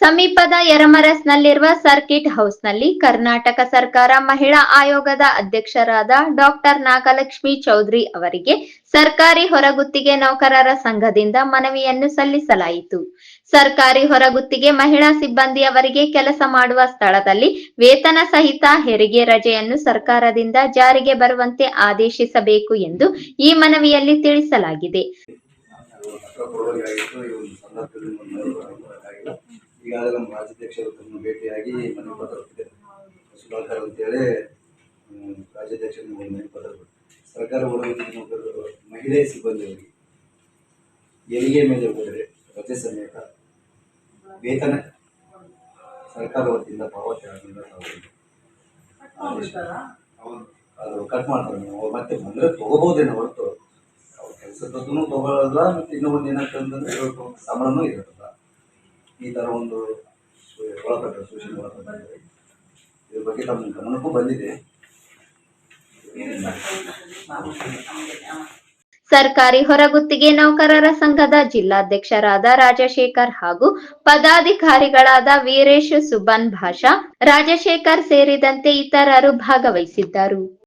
ಸಮೀಪದ ಯರಮರಸ್ನಲ್ಲಿರುವ ಸರ್ಕಿಟ್ ಹೌಸ್ನಲ್ಲಿ ಕರ್ನಾಟಕ ಸರ್ಕಾರ ಮಹಿಳಾ ಆಯೋಗದ ಅಧ್ಯಕ್ಷರಾದ ಡಾಕ್ಟರ್ ನಾಗಲಕ್ಷ್ಮಿ ಚೌಧರಿ ಅವರಿಗೆ ಸರ್ಕಾರಿ ಹೊರಗುತ್ತಿಗೆ ನೌಕರರ ಸಂಘದಿಂದ ಮನವಿಯನ್ನು ಸಲ್ಲಿಸಲಾಯಿತು. ಸರ್ಕಾರಿ ಹೊರಗುತ್ತಿಗೆ ಮಹಿಳಾ ಸಿಬ್ಬಂದಿಯವರಿಗೆ ಕೆಲಸ ಮಾಡುವ ಸ್ಥಳದಲ್ಲಿ ವೇತನ ಸಹಿತ ಹೆರಿಗೆ ರಜೆಯನ್ನು ಸರ್ಕಾರದಿಂದ ಜಾರಿಗೆ ಬರುವಂತೆ ಆದೇಶಿಸಬೇಕು ಎಂದು ಈ ಮನವಿಯಲ್ಲಿ ತಿಳಿಸಲಾಗಿದೆ. ಒಂದು ಒಂದು ಈಗಾಗಲೇ ನಮ್ಮ ರಾಜ್ಯಾಧ್ಯಕ್ಷರು ತಮ್ಮ ಭೇಟಿಯಾಗಿ ಮನವಿ ಪತ್ರ ಕೊಟ್ಟಿದ್ದಾರೆ. ಸುಧಾಕರ್ ಅಂತೇಳಿ ಒಂದು ಮನವಿ ಪತ್ರ ಸರ್ಕಾರ ನೌಕರರು ಮಹಿಳೆ ಸಿಬ್ಬಂದಿಯವರಿಗೆ ಹೆರಿಗೆ ಮೇಲೆ ಹೋದರೆ ರಜೆ ಸಮೇತ ವೇತನ ಸರ್ಕಾರ ವತಿಯಿಂದ ಪಾವತಿ ಆಗಿಲ್ಲ ಅದು ಕಟ್ ಮಾಡ್ತಾರೆ ನೀವು ಅವ್ರು ಮತ್ತೆ ಬಂದರೆ ತಗೋಬೋದೇನೋ ಹೊರತು. ಅವ್ರ ಕೆಲಸದದ್ದು ತಗೊಳ್ಳೋಲ್ಲ ಮತ್ತು ಇನ್ನೊಂದು ಏನಂತಂದ್ರೆ ಇವತ್ತು ಸಂಬಳನೂ ಇರೋದಿಲ್ಲ ಈ ಥರ ಒಂದು ಒಳಪಟ್ಟ ಒಳಪಟ್ಟಿದೆ. ಇದ್ರ ಬಗ್ಗೆ ತಮ್ಮ ಗಮನಕ್ಕೂ ಬಂದಿದೆ. ಸರ್ಕಾರಿ ಹೊರಗುತ್ತಿಗೆ ನೌಕರರ ಸಂಘದ ಜಿಲ್ಲಾಧ್ಯಕ್ಷರಾದ ರಾಜಶೇಖರ್ ಹಾಗೂ ಪದಾಧಿಕಾರಿಗಳಾದ ವೀರೇಶ್ ಸುಬನ್ ಭಾಷಾ, ರಾಜಶೇಖರ್ ಸೇರಿದಂತೆ ಇತರರು ಭಾಗವಹಿಸಿದ್ದರು.